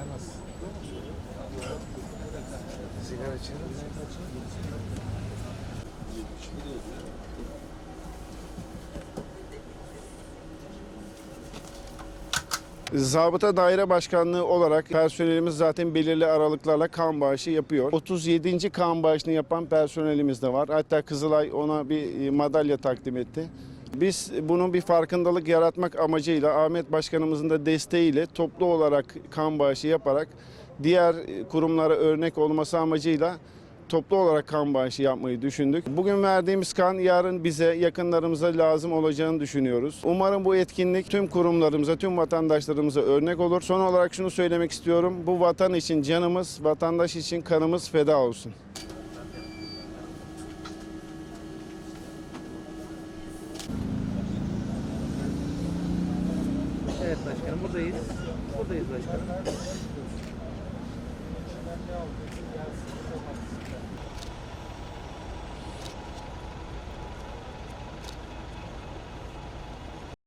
Sen? Sigara içiyor musun? Zabıta Daire Başkanlığı olarak personelimiz zaten belirli aralıklarla kan bağışı yapıyor. 37. kan bağışını yapan personelimiz de var. Hatta Kızılay ona bir e, madalya takdim etti. Biz bunun bir farkındalık yaratmak amacıyla Ahmet Başkanımızın da desteğiyle toplu olarak kan bağışı yaparak diğer kurumlara örnek olması amacıyla toplu olarak kan bağışı yapmayı düşündük. Bugün verdiğimiz kan yarın bize yakınlarımıza lazım olacağını düşünüyoruz. Umarım bu etkinlik tüm kurumlarımıza, tüm vatandaşlarımıza örnek olur. Son olarak şunu söylemek istiyorum. Bu vatan için canımız, vatandaş için kanımız feda olsun. Evet başkanım buradayız. Buradayız başkanım.